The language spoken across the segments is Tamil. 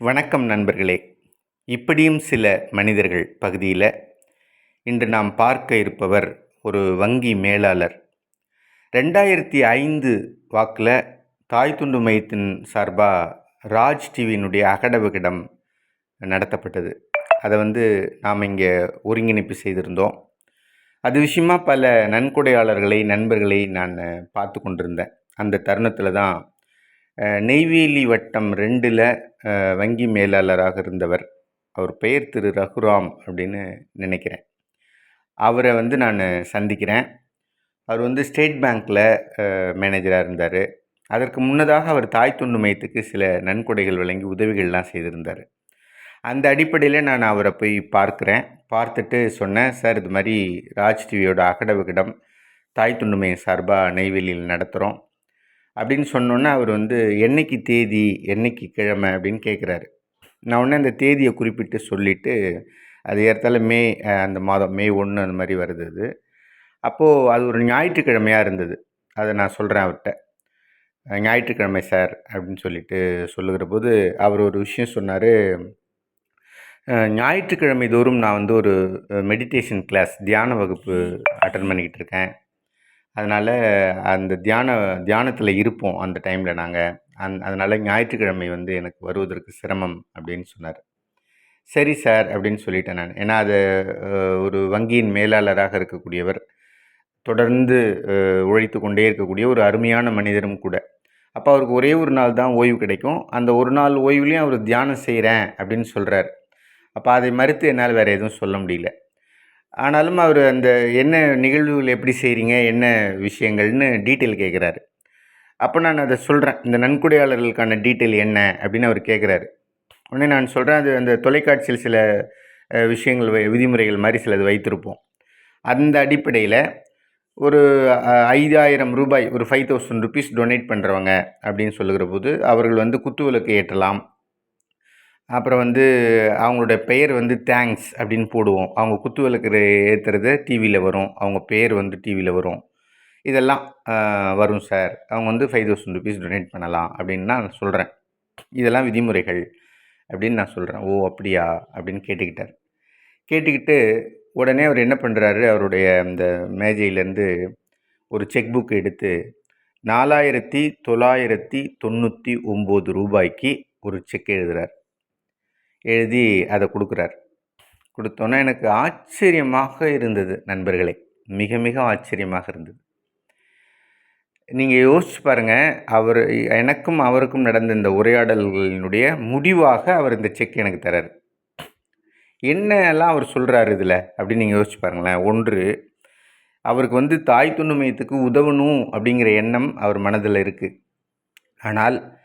வணக்கம் நண்பர்களே. இப்படியும் சில மனிதர்கள் பகுதியில் இன்று நாம் பார்க்க இருப்பவர் ஒரு வங்கி மேலாளர். ரெண்டாயிரத்தி ஐந்து வாக்கில் தாய் துண்டு மையத்தின் சார்பாக ராஜ் டிவியினுடைய அகட நடத்தப்பட்டது. அதை வந்து நாம் இங்கே ஒருங்கிணைப்பு செய்திருந்தோம். அது விஷயமா பல நன்கொடையாளர்களை நண்பர்களை நான் பார்த்து கொண்டிருந்தேன். அந்த தருணத்தில் தான் நெய்வேலி வட்டம் ரெண்டில் வங்கி மேலாளராக இருந்தவர். அவர் பெயர் திரு. ரகுராம் அப்படின்னு நினைக்கிறேன். அவரை வந்து நான் சந்திக்கிறேன். அவர் வந்து ஸ்டேட் பேங்க்கில் மேனேஜராக இருந்தார். அதற்கு முன்னதாக அவர் தாய் தொண்டு மையத்துக்கு சில நன்கொடைகள் வழங்கி உதவிகள்லாம் செய்திருந்தார். அந்த அடிப்படையில் நான் அவரை போய் பார்க்குறேன். பார்த்துட்டு சொன்னேன் சார் இது மாதிரி ராஜ் டிவியோட அகட விகடம் தாய் தொண்டு மையம் சார்பாக நெய்வேலியில் நடத்துகிறோம் அப்படின்னு சொன்னோன்னே அவர் வந்து என்னைக்கு தேதி என்னைக்கு கிழமை? அப்படின்னு கேட்குறாரு. நான் உடனே அந்த தேதியை குறிப்பிட்டு சொல்லிவிட்டு அது ஏற்றால மே அந்த மாதம் மே ஒன்று அந்த மாதிரி வருது அது. அப்போது அது ஒரு ஞாயிற்றுக்கிழமையாக இருந்தது. அதை நான் சொல்கிறேன் அவர்கிட்ட ஞாயிற்றுக்கிழமை சார் அப்படின்னு சொல்லிட்டு சொல்லுகிற போது அவர் ஒரு விஷயம் சொன்னார். ஞாயிற்றுக்கிழமை தோறும் நான் வந்து ஒரு மெடிடேஷன் கிளாஸ் தியான வகுப்பு அட்டன் பண்ணிக்கிட்டு இருக்கேன். அதனால் அந்த தியான தியானத்தில் இருப்போம் அந்த டைமில் நாங்கள் அந் அதனால் ஞாயிற்றுக்கிழமை வந்து எனக்கு வருவதற்கு சிரமம் அப்படின்னு சொன்னார். சரி சார் அப்படின்னு சொல்லிட்டேன் நான். ஏன்னா அது ஒரு வங்கியின் மேலாளராக இருக்கக்கூடியவர் தொடர்ந்து உழைத்து கொண்டே இருக்கக்கூடிய ஒரு அருமையான மனிதரும் கூட. அப்போ அவருக்கு ஒரே ஒரு நாள் தான் ஓய்வு கிடைக்கும். அந்த ஒரு நாள் ஓய்வுலேயும் அவர் தியானம் செய்கிறேன் அப்படின்னு சொல்கிறார் அப்போ அதை மறுத்து என்னால் வேறு எதுவும் சொல்ல முடியல. ஆனாலும் அவர் அந்த என்ன நிகழ்வுகள் எப்படி செய்கிறீங்க என்ன விஷயங்கள்னு டீட்டெயில் கேட்குறாரு அப்போ நான் அதை சொல்கிறேன் இந்த நன்கொடையாளர்களுக்கான டீட்டெயில் என்ன அப்படின்னு அவர் கேட்குறாரு உடனே நான் சொல்கிறேன் அது அந்த தொலைக்காட்சியில் சில விஷயங்கள் வை- விதிமுறைகள் மாதிரி சிலது வைத்திருப்போம். அந்த அடிப்படையில் ஒரு அஹ், ஐந்தாயிரம் ரூபாய் ஒரு ஃபைவ் தௌசண்ட் ருபீஸ் டொனேட் பண்ணுறவங்க அப்படின்னு சொல்லுகிற போது அவர்கள் வந்து குத்துவிளக்கு ஏற்றலாம். அப்புறம் வந்து அவங்களோட பெயர் வந்து தேங்க்ஸ் அப்படின்னு போடுவோம். அவங்க குத்துவிளக்கு ஏற்றுறது டிவியில் வரும். அவங்க பேர் வந்து டிவியில் வரும். இதெல்லாம் வரும் சார். அவங்க வந்து ஃபைவ் தௌசண்ட் ருபீஸ் டொனேட் பண்ணலாம் அப்படின்னு நான் சொல்கிறேன் இதெல்லாம் விதிமுறைகள் அப்படின்னு நான் சொல்கிறேன் ஓ அப்படியா? அப்படின்னு கேட்டுக்கிட்டார். கேட்டுக்கிட்டு உடனே அவர் என்ன பண்ணுறாரு அவருடைய அந்த மேஜையிலேருந்து ஒரு செக் புக் எடுத்து நாலாயிரத்தி தொள்ளாயிரத்தி தொண்ணூற்றி ஒம்பது ரூபாய்க்கு ஒரு செக் எழுதுகிறார் எழுதி அதை கொடுக்குறார். கொடுத்தோன்னே எனக்கு ஆச்சரியமாக இருந்தது நண்பர்களே. மிக மிக ஆச்சரியமாக இருந்தது. நீங்கள் யோசிச்சு பாருங்கள் அவர் எனக்கும் அவருக்கும் நடந்த இந்த உரையாடல்களினுடைய முடிவாக அவர் இந்த செக் எனக்கு தரார். என்னெல்லாம் அவர் சொல்கிறாரு இதில்? அப்படின்னு நீங்கள் யோசிச்சு பாருங்களேன். ஒன்று அவருக்கு வந்து தாய் துண்ணுமயத்துக்கு உதவணும் அப்படிங்கிற எண்ணம் அவர் மனதில் இருக்குது ஆனால்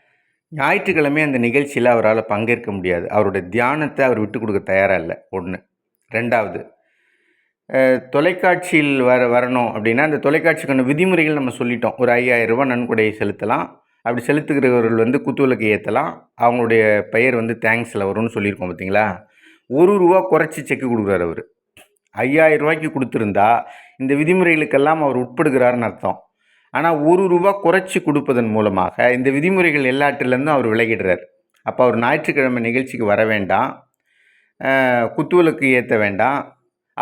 ஞாயிற்றுக்கிழமை அந்த நிகழ்ச்சியில் அவரால் பங்கேற்க முடியாது. அவருடைய தியானத்தை அவர் விட்டு கொடுக்க தயாராக இல்லை. ஒன்று ரெண்டாவது தொலைக்காட்சியில் வர வரணும் அப்படின்னா அந்த தொலைக்காட்சிக்கான விதிமுறைகள் நம்ம சொல்லிட்டோம். ஒரு ஐயாயிரரூபா ரூபாய் நன்கொடையை செலுத்தலாம். அப்படி செலுத்துகிறவர்கள் வந்து குத்துவிளக்கு ஏற்றலாம் அவங்களுடைய பெயர் வந்து தேங்க்ஸில் வரும்னு சொல்லியிருக்கோம் பார்த்தீங்களா ஒரு ரூபா குறைச்சி செக்கு கொடுக்குறாரு அவர். ஐயாயிரம் ரூபாய்க்கு கொடுத்துருந்தா இந்த விதிமுறைகளுக்கெல்லாம் அவர் உட்படுகிறாருன்னு அர்த்தம். ஆனால் ஒரு ரூபா குறைச்சி கொடுப்பதன் மூலமாக இந்த விதிமுறைகள் எல்லாற்றிலேருந்தும் அவர் விலகிடுறார். அப்போ அவர் ஞாயிற்றுக்கிழமை நிகழ்ச்சிக்கு வர வேண்டாம். குத்துவலுக்கு ஏற்ற வேண்டாம்.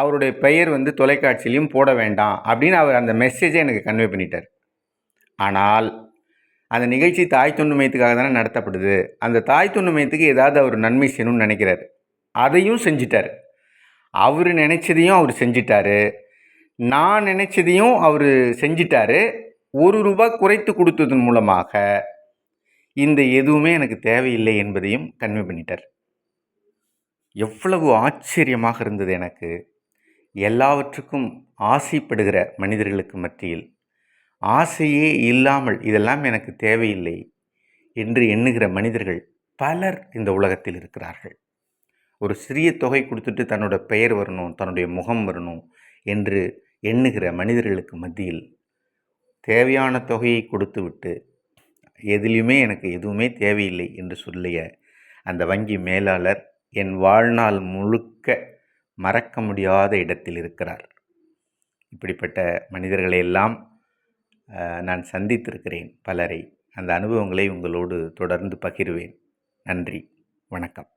அவருடைய பெயர் வந்து தொலைக்காட்சியிலையும் போட வேண்டாம் அப்படின்னு அவர் அந்த மெசேஜை எனக்கு கன்வே பண்ணிட்டார். ஆனால் அந்த நிகழ்ச்சி தாய் தொண்டு மையத்துக்காக தானே நடத்தப்படுது. அந்த தாய் தொண்டு மையத்துக்கு ஏதாவது அவர் நன்மை செய்யணும்னு நினைக்கிறார். அதையும் செஞ்சிட்டார். அவர் நினச்சதையும் அவர் செஞ்சிட்டாரு. நான் நினச்சதையும் அவர் செஞ்சிட்டாரு. ஒரு ரூபாய் குறைத்து கொடுத்ததன் மூலமாக இந்த எதுவுமே எனக்கு தேவையில்லை என்பதையும் கன்வே பண்ணிட்டார். எவ்வளவு ஆச்சரியமாக இருந்தது எனக்கு. எல்லாவற்றுக்கும் ஆசைப்படுகிற மனிதர்களுக்கு மத்தியில் ஆசையே இல்லாமல் இதெல்லாம் எனக்கு தேவையில்லை என்று எண்ணுகிற மனிதர்கள் பலர் இந்த உலகத்தில் இருக்கிறார்கள். ஒரு சிறிய தொகை கொடுத்துட்டு தன்னோட பெயர் வரணும் தன்னுடைய முகம் வரணும் என்று எண்ணுகிற மனிதர்களுக்கு மத்தியில் தேவையான தொகையை கொடுத்துவிட்டு எதிலையுமே எனக்கு எதுவுமே தேவையில்லை என்று சொல்லிய அந்த வங்கி மேலாளர் என் வாழ்நாள் முழுக்க மறக்க முடியாத இடத்தில் இருக்கிறார். இப்படிப்பட்ட மனிதர்களை எல்லாம் நான் சந்தித்திருக்கிறேன் பலரை. அந்த அனுபவங்களை உங்களோடு தொடர்ந்து பகிர்வேன். நன்றி. வணக்கம்.